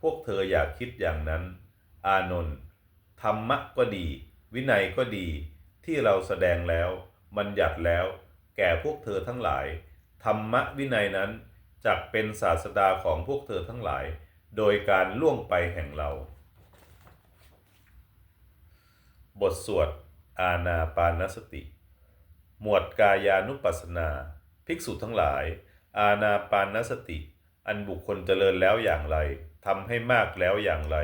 พวกเธออยากคิดอย่างนั้น อานนท์ธรรมะก็ดี วินัยก็ดีที่เราแสดงแล้วบัญญัติแล้ว แก่พวกเธอทั้งหลาย ธรรมะวินัยนั้นจักเป็นศาสดาของพวกเธอทั้งหลาย โดยการล่วงไปแห่งเรา บทสวด อาณาปานสติ หมวดกายานุปัสสนา ภิกษุทั้งหลาย อาณาปานสติ อันบุคคลเจริญแล้วอย่างไร ทำให้มากแล้วอย่างไร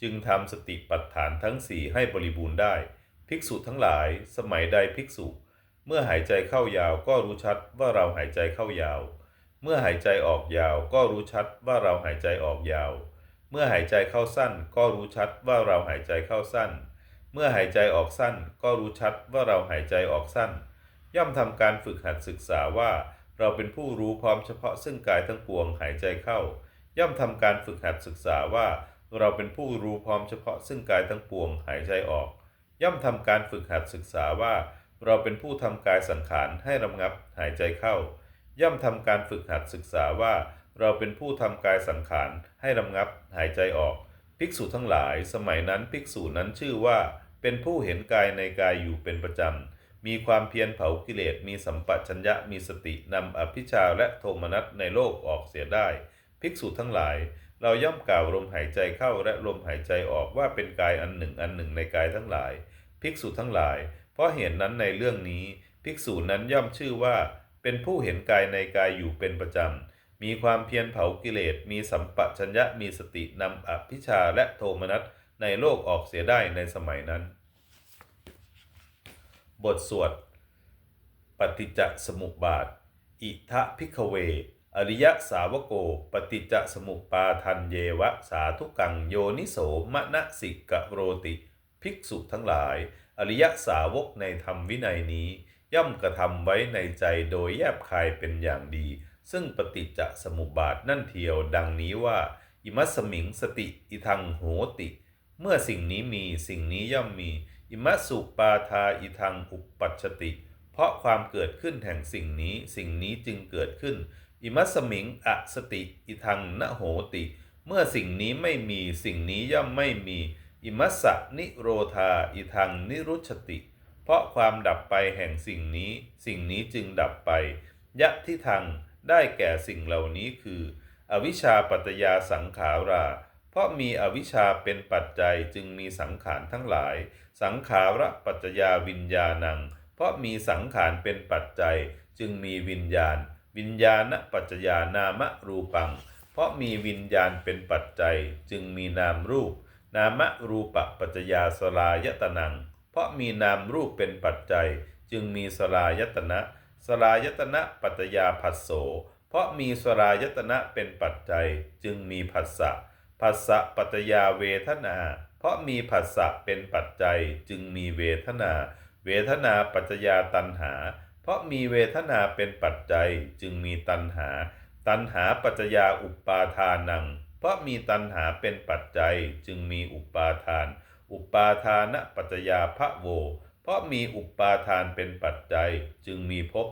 จึงทำสติปัฏฐานทั้งสี่ให้บริบูรณ์ได้ ภิกษุทั้งหลาย สมัยใดภิกษุ เมื่อหายใจเข้ายาวก็รู้ชัดว่าเราหายใจเข้ายาว เมื่อหายใจออกยาวก็รู้ชัดว่าเราหายใจออกยาว เมื่อหายใจเข้าสั้นก็รู้ชัดว่าเราหายใจเข้าสั้น เมื่อหายใจออกสั้นก็รู้ชัดว่าเราหายใจออกสั้น ย่อมทำการฝึกหัดศึกษาว่า เราเป็นผู้รู้พร้อมเฉพาะซึ่งกายทั้งปวงหายใจเข้า ย่อมทำการฝึกหัดศึกษาว่าเราเป็นผู้รู้พร้อมเฉพาะซึ่งกายทั้งปวงหายใจออก ย่อมทำการฝึกหัดศึกษาว่า เราเป็นผู้ทำกายสังขารให้ระงับหายใจเข้า ย่อมทำการฝึกหัดศึกษาว่า เราเป็นผู้ทำกายสังขารให้ระงับหายใจออก ภิกษุทั้งหลาย สมัยนั้นภิกษุนั้นชื่อว่า เป็นผู้เห็นกายในกายอยู่เป็นประจำ มีความเพียรเผากิเลสมีสัมปชัญญะมีสตินำอภิชาและโทมนัสในโลกออกเสียได้ ภิกษุทั้งหลาย เราย่อมกล่าวลมหายใจเข้าและลมหายใจออกว่าเป็นกายอันหนึ่งอันหนึ่งในกายทั้งหลาย ภิกษุทั้งหลาย เพราะเหตุนนั้นในเรื่องนี้ ภิกษุนั้นย่อมชื่อว่า เป็นผู้เห็นกายในกายอยู่เป็นประจำ มีความเพียรเผากิเลส มีสัมปชัญญะมีสตินำอภิชาและโทมนัสในโลกออกเสียได้ในสมัยนั้น บทสวด ปฏิจจสมุปบาท อิทะพิกเว อริยสาวโก ปฏิจจสมุปปาทันเยวะสาธุกังโยนิโสมณสิกะโรติ ภิกษุทั้งหลาย อริยสาวกในธรรมวินัยนี้ ย่อมกระทำไว้ในใจโดยแยบคายเป็นอย่างดี ซึ่งปฏิจจสมุปบาทนั่นเทียวดังนี้ว่า อิมัสมิงสติอิทังโหติ เมื่อสิ่งนี้มีสิ่งนี้ย่อมมี อิมัสุปาทาอิทังอุปปัชติ เพราะความเกิดขึ้นแห่งสิ่งนี้สิ่งนี้จึงเกิดขึ้น อิมัสมิงอสติ อิทังนโหติ เมื่อสิ่งนี้ไม่มีสิ่งนี้ย่อมไม่มี อิมัสสะนิโรธา อิทังนิรุชติ เพราะความดับไปแห่งสิ่งนี้ สิ่งนี้จึงดับไป ยะที่ทางได้แก่สิ่งเหล่านี้คือ อวิชชาปัจจยาสังขารา เพราะมีอวิชชาเป็นปัจจัยจึงมีสังขารทั้งหลาย สังขาระปัจจยาวิญญาณัง เพราะมีสังขารเป็นปัจจัยจึงมีวิญญาณ วิญญาณปัจจยานามรูปัง เพราะมีวิญญาณเป็นปัจจัยจึงมีนามรูป นามรูปปัจจยาสลายตนัง เพราะมีนามรูปเป็นปัจจัย จึงมีสลายตนะสลายตนะปัจจยาผัสโส เพราะมีสลายตนะเป็นปัจจัย จึงมีผัสสะผัสสะปัจจยาเวทนา เพราะมีผัสสะเป็นปัจจัย จึงมีเวทนา เวทนาปัจจยาตัณหา เพราะมีเวทนาเป็นปัจจัยจึงมีตัณหา ตัณหาปัจจยาอุปาทานัง เพราะมีตัณหาเป็นปัจจัยจึงมีอุปาทาน อุปาทานปัจจยาพระโว เพราะมีอุปาทานเป็นปัจจัยจึงมีภพ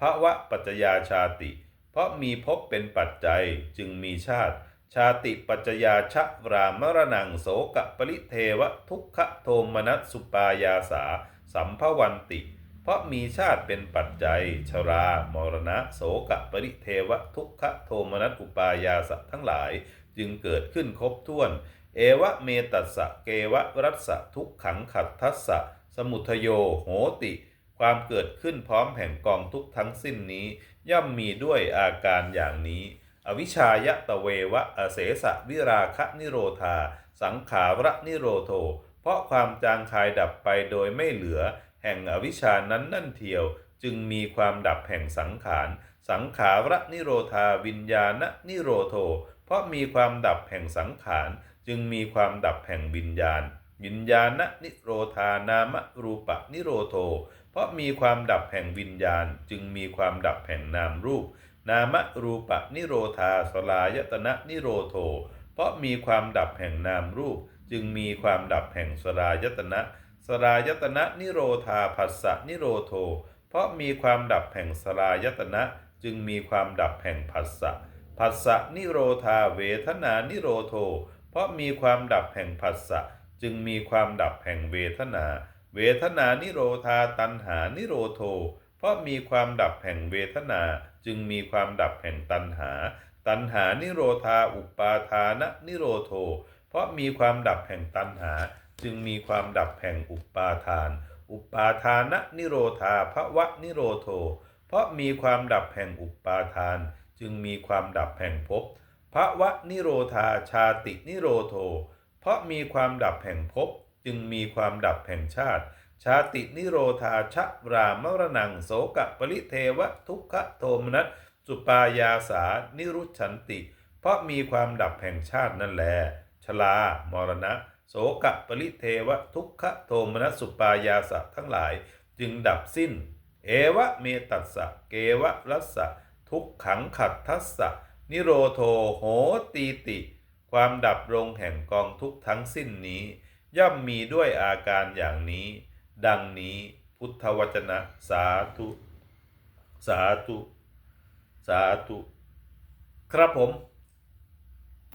ภวะปัจจยาชาติ เพราะมีภพเป็นปัจจัยจึงมีชาติ ชาติปัจจยาชะรามรณังโสกปริเทวทุกขโทมนัสสุปายาสา สัมภวันติ เพราะมีชาติเป็นปัจจัย ชรา มรณะ โสกปริเทวทุกขโทมนัสอุปายาสะทั้งหลาย จึงเกิดขึ้นครบถ้วน เอวะเมตัสสะเกวะรัสสะทุกขังขัดทัสสะสมุทโยโหติ ความเกิดขึ้นพร้อมแห่งกองทุกทั้งสิ้นนี้ ย่อมมีด้วยอาการอย่างนี้ อวิชชายะตะเววะอเสสะวิราคะนิโรธา สังขาระนิโรโท เพราะความจางคายดับไปโดยไม่เหลือ แห่งอวิชานั้นนั่นเทียว จึงมีความดับแห่งสังขาร สังขาระนิโรธาวิญญาณนิโรโท เพราะมีความดับแห่งสังขาร จึงมีความดับแห่งวิญญาณ วิญญาณนิโรธานามรูปะนิโรโท เพราะมีความดับแห่งวิญญาณ จึงมีความดับแห่งนามรูป นามรูปะนิโรธาสลายตนะนิโรโท เพราะมีความดับแห่งนามรูป จึงมีความดับแห่งสลายตนะ สลายตนะนิโรธาผัสสะนิโรโท เพราะมีความดับแห่งสลายตนะจึงมีความดับแห่งผัสสะผัสสะนิโรธาเวทนานิโรโท เพราะมีความดับแห่งผัสสะจึงมีความดับแห่งเวทนา เวทนานิโรธาตัณหานิโรโท เพราะมีความดับแห่งเวทนา จึงมีความดับแห่งตัณหา ตัณหานิโรธาอุปาทานะนิโรโท เพราะมีความดับแห่งตัณหา จึงมีความดับแห่งอุปาทาน อุปาทานะนิโรธาภวะนิโรโท เพราะมีความดับแห่งอุปาทาน จึงมีความดับแห่งภพภวะนิโรธาชาตินิโรโท เพราะมีความดับแห่งภพจึงมีความดับแห่งชาติ ชาตินิโรธาชะรามรณังโสกปริเทวทุกขโทมนัสสุปายาสานิรุชันติ เพราะมีความดับแห่งชาตินั่นแหลชลามรณะ โสกะปริเทวะทุกขโทมนัสสุปายาสะทั้งหลายจึงดับสิ้น เอวะเมตัสสะเกวะรัสสะทุกขังขัดทัสสะนิโรโทโหตีติ ความดับลงแห่งกองทุกทั้งสิ้นนี้ ย่อมมีด้วยอาการอย่างนี้ ดังนี้พุทธวจนะสาธุ สาธุ สาธุ ครับผม